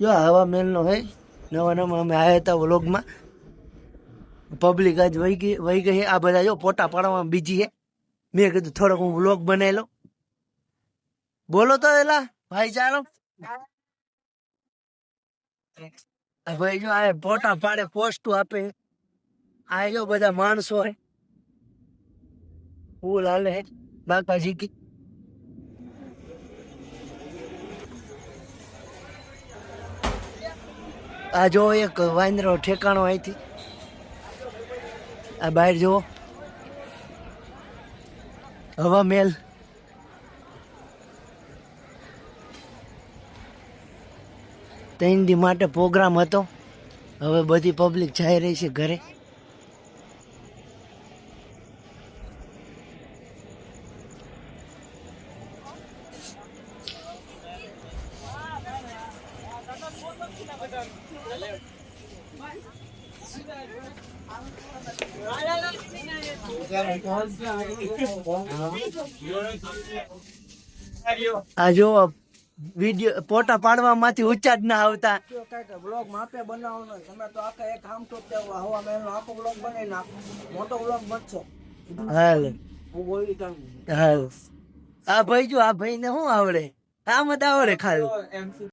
જો હવા મેલનો હોય, નવા નવા અમે આવ્યા હતા વ્લોગમાં પબ્લિક આજ વહી ગઈ વહી ગઈ આ બધા જો પોટા પાડવામાં બીજી હે. મેં કીધું થોડોક હું વ્લોગ બનાવી બોલો તો એલા, ભાઈ ચાલો. ભાઈ જો આ પોટા પાડે પોસ્ટ આપે. આ જો બધા માણસો હે. ફૂલ હાલે હે. બાકાજી આ જો એક વાંદરો ઠેકાણો અહીંથી આ બહાર જુઓ. હવા મેલ. ત્રણ માટે પ્રોગ્રામ હતો. હવે બધી પબ્લિક જઈ રહી છે ઘરે. આ જો વીડિયો પોટા પાડવામાંથી જ ના આવતા. બ્લોગ માપે બનાવવાનો તમે તો આખા એક આમ તો હવા મહેલનો આખો બ્લોગ બનાવી નાખો મોટો બ્લોગ બનશે હાલ. હાલ. આ ભાઈ જો આ ભાઈ ને શું આવડે? આમ જ આવડે ખાલી.